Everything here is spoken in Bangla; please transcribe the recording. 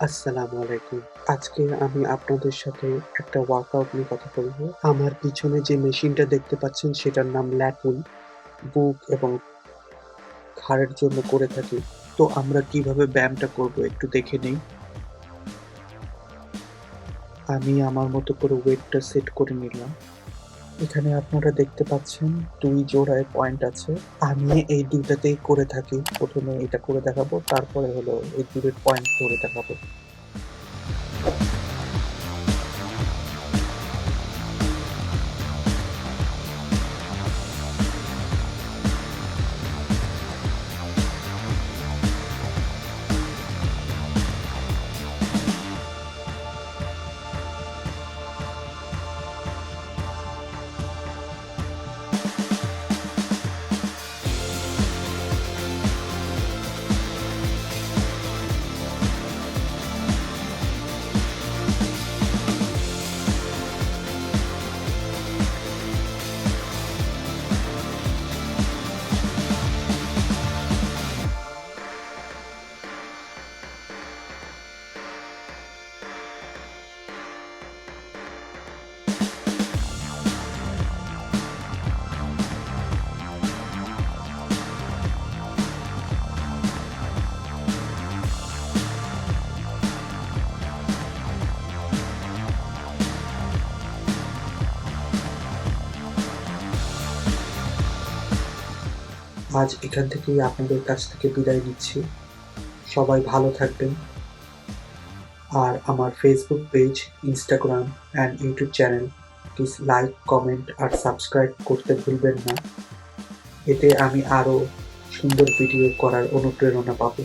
আসসালামু আলাইকুম। আজকে আমি আপনাদের সাথে একটা ওয়ার্কআউট নিয়ে কথা বলব। আমার পিছনে যে মেশিনটা দেখতে পাচ্ছেন, সেটার নাম ল্যাটুন। বুক এবং ঘাড়ের জন্য করে থাকি। তো আমরা কীভাবে ব্যায়ামটা করব একটু দেখে নেই। আমি আমার মতো করে ওয়েটটা সেট করে নিলাম। এখানে আপনারা দেখতে পাচ্ছেন দুই জোড়ায় পয়েন্ট আছে। আমি এই দুইটাতেই করে থাকি। প্রথমে এটা করে দেখাবো, তারপরে হলো এই দূরের পয়েন্ট করে দেখাবো। আজ এখান থেকেই আপনাদের কাছ থেকে বিদায় নিচ্ছি। সবাই ভালো থাকবেন। আর আমার Facebook page Instagram and YouTube channel please like comment R subscribe করতে ভুলবেন না। এতে আমি আরও সুন্দর ভিডিও করার অনুপ্রেরণা পাবো।